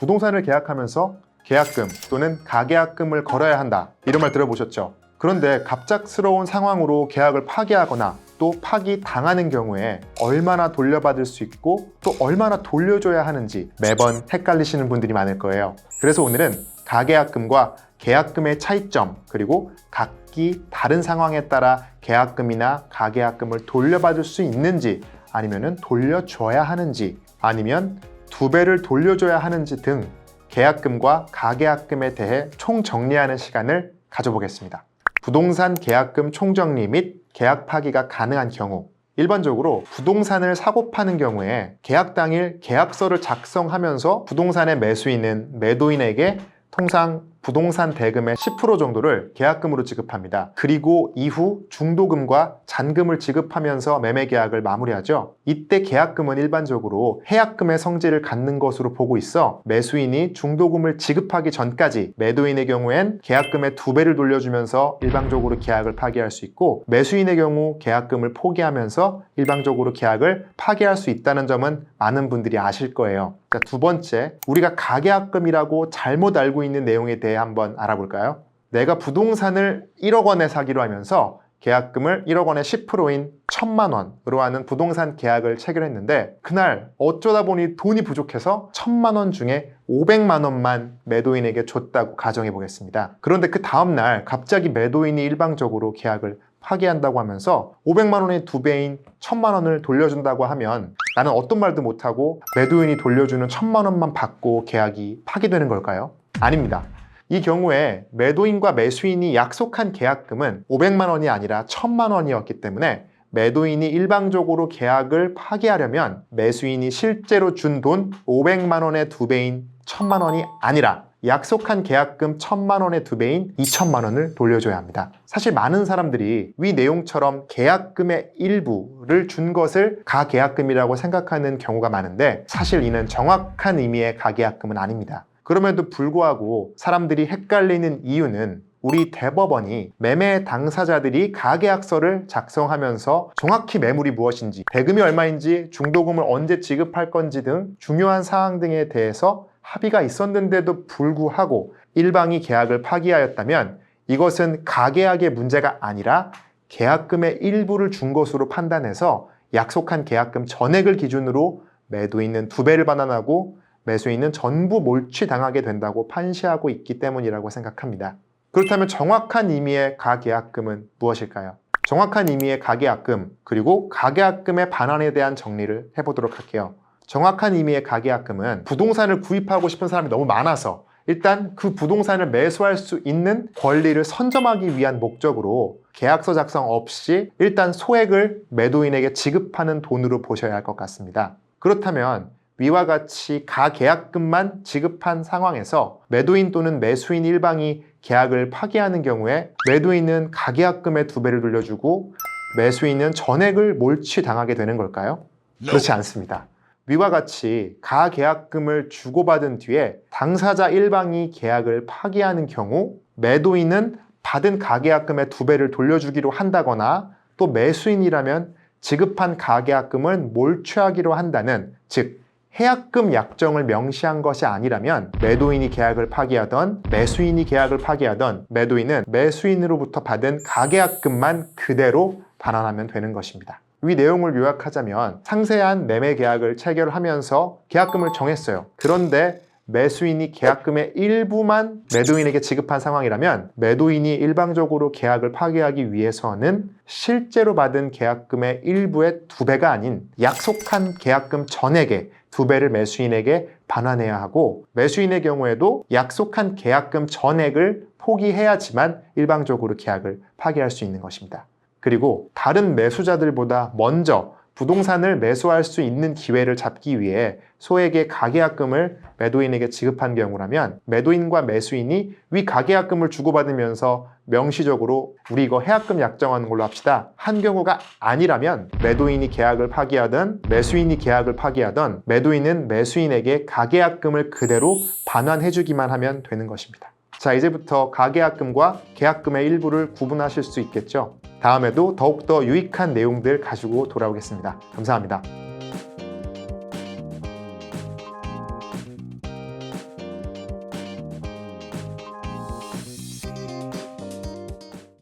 부동산을 계약하면서 계약금 또는 가계약금을 걸어야 한다. 이런 말 들어보셨죠? 그런데 갑작스러운 상황으로 계약을 파기하거나 또 파기 당하는 경우에 얼마나 돌려받을 수 있고 또 얼마나 돌려줘야 하는지 매번 헷갈리시는 분들이 많을 거예요. 그래서 오늘은 가계약금과 계약금의 차이점 그리고 각기 다른 상황에 따라 계약금이나 가계약금을 돌려받을 수 있는지 아니면은 돌려줘야 하는지 아니면 두 배를 돌려줘야 하는지 등 계약금과 가계약금에 대해 총 정리하는 시간을 가져보겠습니다. 부동산 계약금 총정리 및 계약 파기가 가능한 경우 일반적으로 부동산을 사고 파는 경우에 계약 당일 계약서를 작성하면서 부동산의 매수인은 매도인에게 통상 부동산 대금의 10% 정도를 계약금으로 지급합니다. 그리고 이후 중도금과 잔금을 지급하면서 매매 계약을 마무리하죠. 이때 계약금은 일반적으로 해약금의 성질을 갖는 것으로 보고 있어 매수인이 중도금을 지급하기 전까지 매도인의 경우엔 계약금의 두 배를 돌려주면서 일방적으로 계약을 파기할 수 있고 매수인의 경우 계약금을 포기하면서 일방적으로 계약을 파기할 수 있다는 점은 많은 분들이 아실 거예요. 자, 두 번째, 우리가 가계약금이라고 잘못 알고 있는 내용에 대해 한번 알아볼까요? 내가 부동산을 1억 원에 사기로 하면서 계약금을 1억 원의 10%인 1천만 원으로 하는 부동산 계약을 체결했는데 그날 어쩌다 보니 돈이 부족해서 1천만 원 중에 500만 원만 매도인에게 줬다고 가정해 보겠습니다. 그런데 그 다음 날 갑자기 매도인이 일방적으로 계약을 파기한다고 하면서 500만 원의 두 배인 1000만 원을 돌려준다고 하면 나는 어떤 말도 못하고 매도인이 돌려주는 1000만 원만 받고 계약이 파기되는 걸까요? 아닙니다. 이 경우에 매도인과 매수인이 약속한 계약금은 500만 원이 아니라 1000만 원이었기 때문에 매도인이 일방적으로 계약을 파기하려면 매수인이 실제로 준 돈 500만 원의 두 배인 1000만 원이 아니라 약속한 계약금 1000만 원의 두 배인 2000만 원을 돌려줘야 합니다. 사실 많은 사람들이 위 내용처럼 계약금의 일부를 준 것을 가계약금이라고 생각하는 경우가 많은데 사실 이는 정확한 의미의 가계약금은 아닙니다. 그럼에도 불구하고 사람들이 헷갈리는 이유는 우리 대법원이 매매 당사자들이 가계약서를 작성하면서 정확히 매물이 무엇인지, 대금이 얼마인지, 중도금을 언제 지급할 건지 등 중요한 사항 등에 대해서 합의가 있었는데도 불구하고 일방이 계약을 파기하였다면 이것은 가계약의 문제가 아니라 계약금의 일부를 준 것으로 판단해서 약속한 계약금 전액을 기준으로 매도인은 두 배를 반환하고 매수인은 전부 몰취당하게 된다고 판시하고 있기 때문이라고 생각합니다. 그렇다면 정확한 의미의 가계약금은 무엇일까요? 정확한 의미의 가계약금 그리고 가계약금의 반환에 대한 정리를 해보도록 할게요. 정확한 의미의 가계약금은 부동산을 구입하고 싶은 사람이 너무 많아서 일단 그 부동산을 매수할 수 있는 권리를 선점하기 위한 목적으로 계약서 작성 없이 일단 소액을 매도인에게 지급하는 돈으로 보셔야 할 것 같습니다. 그렇다면 위와 같이 가계약금만 지급한 상황에서 매도인 또는 매수인 일방이 계약을 파기하는 경우에 매도인은 가계약금의 두 배를 돌려주고 매수인은 전액을 몰취당하게 되는 걸까요? 그렇지 않습니다. 위와 같이 가계약금을 주고받은 뒤에 당사자 일방이 계약을 파기하는 경우 매도인은 받은 가계약금의 두 배를 돌려주기로 한다거나 또 매수인이라면 지급한 가계약금을 몰취하기로 한다는 즉 해약금 약정을 명시한 것이 아니라면 매도인이 계약을 파기하던 매수인이 계약을 파기하던 매도인은 매수인으로부터 받은 가계약금만 그대로 반환하면 되는 것입니다. 위 내용을 요약하자면 상세한 매매 계약을 체결하면서 계약금을 정했어요. 그런데 매수인이 계약금의 일부만 매도인에게 지급한 상황이라면 매도인이 일방적으로 계약을 파기하기 위해서는 실제로 받은 계약금의 일부의 두 배가 아닌 약속한 계약금 전액의 두 배를 매수인에게 반환해야 하고 매수인의 경우에도 약속한 계약금 전액을 포기해야지만 일방적으로 계약을 파기할 수 있는 것입니다. 그리고 다른 매수자들보다 먼저 부동산을 매수할 수 있는 기회를 잡기 위해 소액의 가계약금을 매도인에게 지급한 경우라면 매도인과 매수인이 위 가계약금을 주고받으면서 명시적으로 우리 이거 해약금 약정하는 걸로 합시다 한 경우가 아니라면 매도인이 계약을 파기하든 매수인이 계약을 파기하든 매도인은 매수인에게 가계약금을 그대로 반환해주기만 하면 되는 것입니다. 자 이제부터 가계약금과 계약금의 일부를 구분하실 수 있겠죠. 다음에도 더욱더 유익한 내용들 가지고 돌아오겠습니다. 감사합니다.